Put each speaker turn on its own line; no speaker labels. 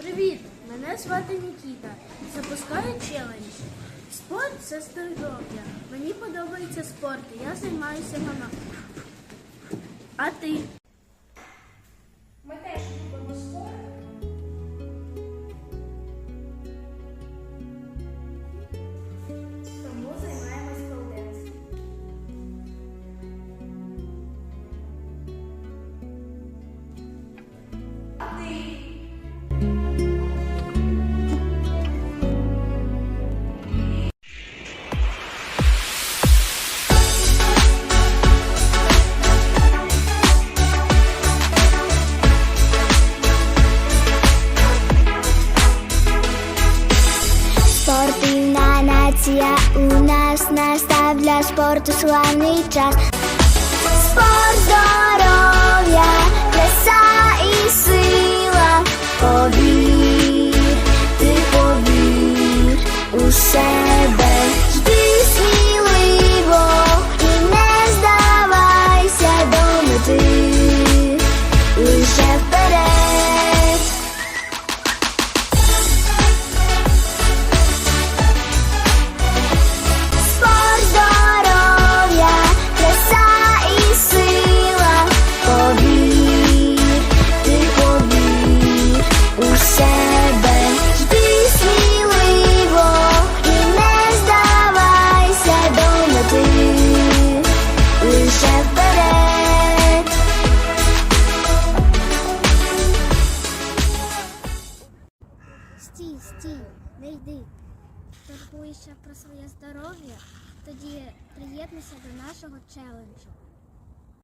Привіт! Мене звати Нікіта. Запускаю челендж. Спорт це здоров'я. Мені подобається спорт. і Я займаюся мама. А ти?
Спортивна нація у нас настав для спорту славний час.
Не йди. Турбуєшся про своє здоров'я? Тоді приєднуйся до нашого челенджу.